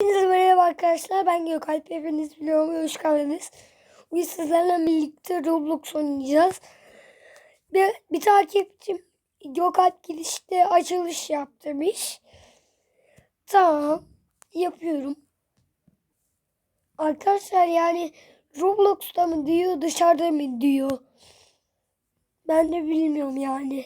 Hepinize merhaba arkadaşlar. Ben Gökalp. Hepiniz biliyorum. Hoş geldiniz. Bugün sizlerle birlikte Roblox oynayacağız. Bir, bir takipçim Gökalp girişte açılış yaptırmış. Tamam. Yapıyorum. Arkadaşlar yani Roblox'ta mı diyor dışarıda mı diyor. Ben de bilmiyorum yani.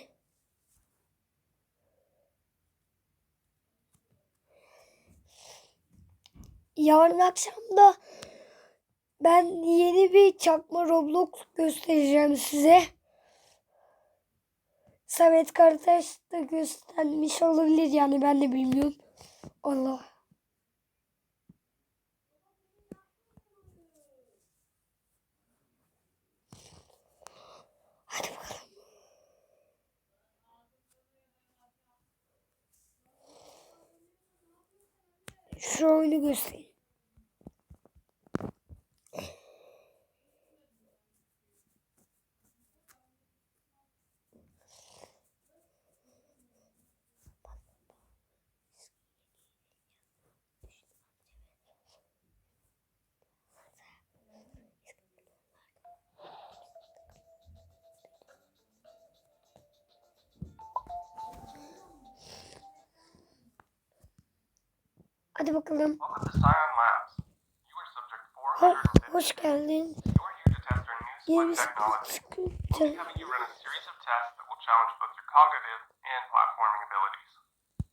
Yarın akşam da ben yeni bir çakma Roblox göstereceğim size. Samet Karataş da göstermiş olabilir yani ben de bilmiyorum. Allah. Hadi bakalım. Şu oyunu göstereyim. A series of tests that will challenge both your cognitive and platforming abilities.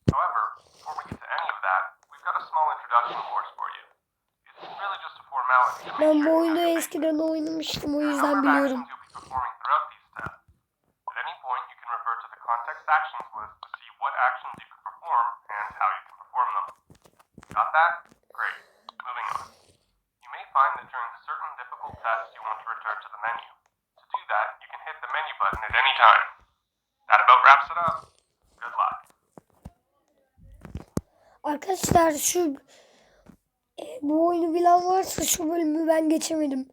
However, before we get to any of that, we've got a small introduction course for you. It's really just a formality to make Ben sure bu oyunu eskiden oynamıştım o yüzden biliyorum. At any point, you can refer to the context actions list to see what actions you can perform and how you can perform them. Got that? Great. Moving on. You may find that during certain difficult tests you want to return to the menu. To do that, you can hit the menu button at any time. That about wraps it up. Good luck. Arkadaşlar şu e, bu oyunu bilen varsa şu bölümü ben geçemedim.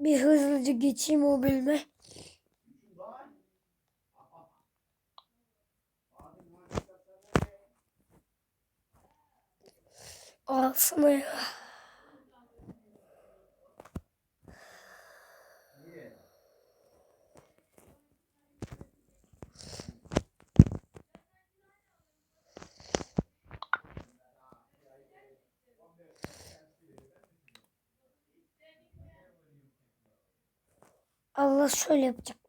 Bir hızlıca geçeyim o bölüme. Alsana ya. Allah şöyle yapacaktık.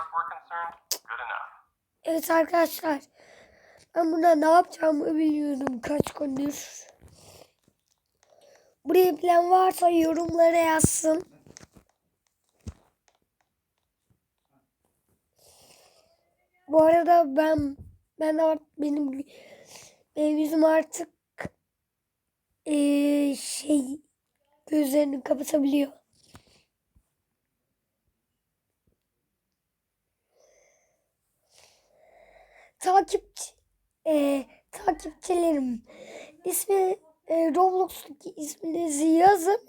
As we're concerned, good enough. Evet arkadaşlar. Ben buna ne yapacağımı bilmiyorum kaç gündür. Buraya bilen varsa yorumlara yazsın. Bu arada ben ben art- benim benim yüzüm artık eee, şey gözlerini kapatabiliyor. takipçi e, takipçilerim ismi e, Roblox'taki isminizi yazın.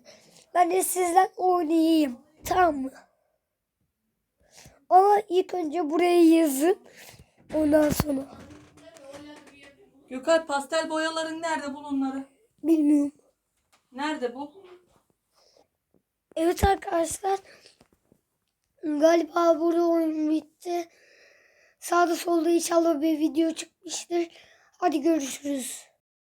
Ben de sizden oynayayım. Tamam mı? Ama ilk önce buraya yazın. Ondan sonra Gökay pastel boyaların nerede bul onları? bilmiyorum. Nerede bu? Evet arkadaşlar. Galiba burada oyun bitti. Sağda solda inşallah bir video çıkmıştır. Hadi görüşürüz.